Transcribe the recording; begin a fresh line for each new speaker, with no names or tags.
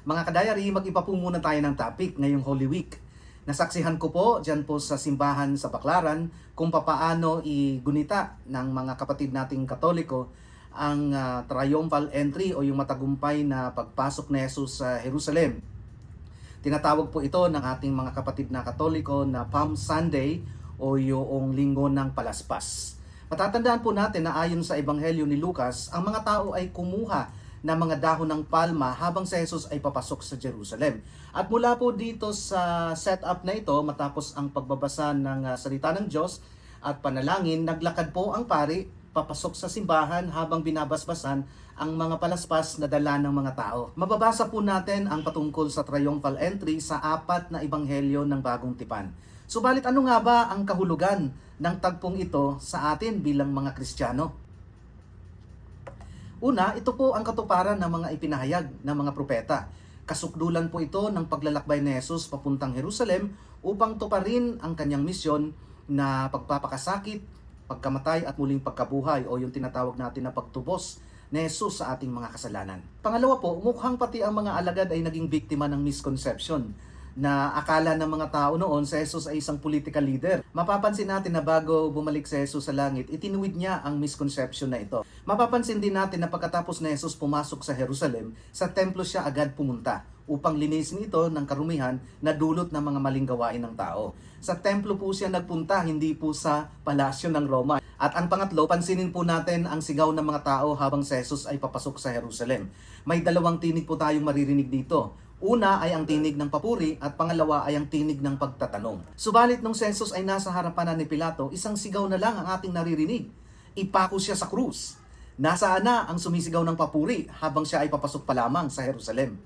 Mga kadayari, mag-iba po muna tayo ng topic ngayong Holy Week. Nasaksihan ko po dyan po sa simbahan sa Baklaran kung papaano igunita ng mga kapatid nating Katoliko ang ah, triumphal entry o yung matagumpay na pagpasok ni Jesus sa Jerusalem. Tinatawag po ito ng ating mga kapatid na Katoliko na Palm Sunday o yung linggo ng palaspas. Matatandaan po natin na ayon sa Ebanghelyo ni Lucas, ang mga tao ay kumuha ng mga dahon ng palma habang si Jesus ay papasok sa Jerusalem. At mula po dito sa setup na ito, matapos ang pagbabasa ng ah, salita ng Diyos at panalangin, naglakad po ang pari papasok sa simbahan habang binabasbasan ang mga palaspas na dala ng mga tao. Mababasa po natin ang patungkol sa triumphal entry sa apat na ebanghelyo ng bagong tipan. Subalit ano nga ba ang kahulugan ng tagpong ito sa atin bilang mga Kristiyano? Una, ito po ang katuparan ng mga ipinahayag ng mga propeta. Kasukdulan po ito ng paglalakbay ni Jesus papuntang Jerusalem upang tuparin ang kanyang misyon na pagpapakasakit, pagkamatay at muling pagkabuhay o yung tinatawag natin na pagtubos ni Jesus sa ating mga kasalanan. Pangalawa po, mukhang pati ang mga alagad ay naging biktima ng misconception na akala ng mga tao noon si Jesus ay isang political leader. Mapapansin natin na bago bumalik si Jesus sa langit, itinuwid niya ang misconception na ito. Mapapansin din natin na pagkatapos na Jesus pumasok sa Jerusalem, sa templo siya agad pumunta upang linisin ito ng karumihan na dulot ng mga maling gawain ng tao. Sa templo po siya nagpunta, hindi po sa palasyo ng Roma. At ang pangatlo, pansinin po natin ang sigaw ng mga tao habang si Jesus ay papasok sa Jerusalem. May dalawang tinig po tayong maririnig dito. Una ay ang tinig ng papuri at pangalawa ay ang tinig ng pagtatanong. Subalit nung si Jesus ay nasa harapan na ni Pilato, isang sigaw na lang ang ating naririnig. Ipako siya sa krus. Nasaan na ang sumisigaw ng papuri habang siya ay papasok pa lamang sa Jerusalem?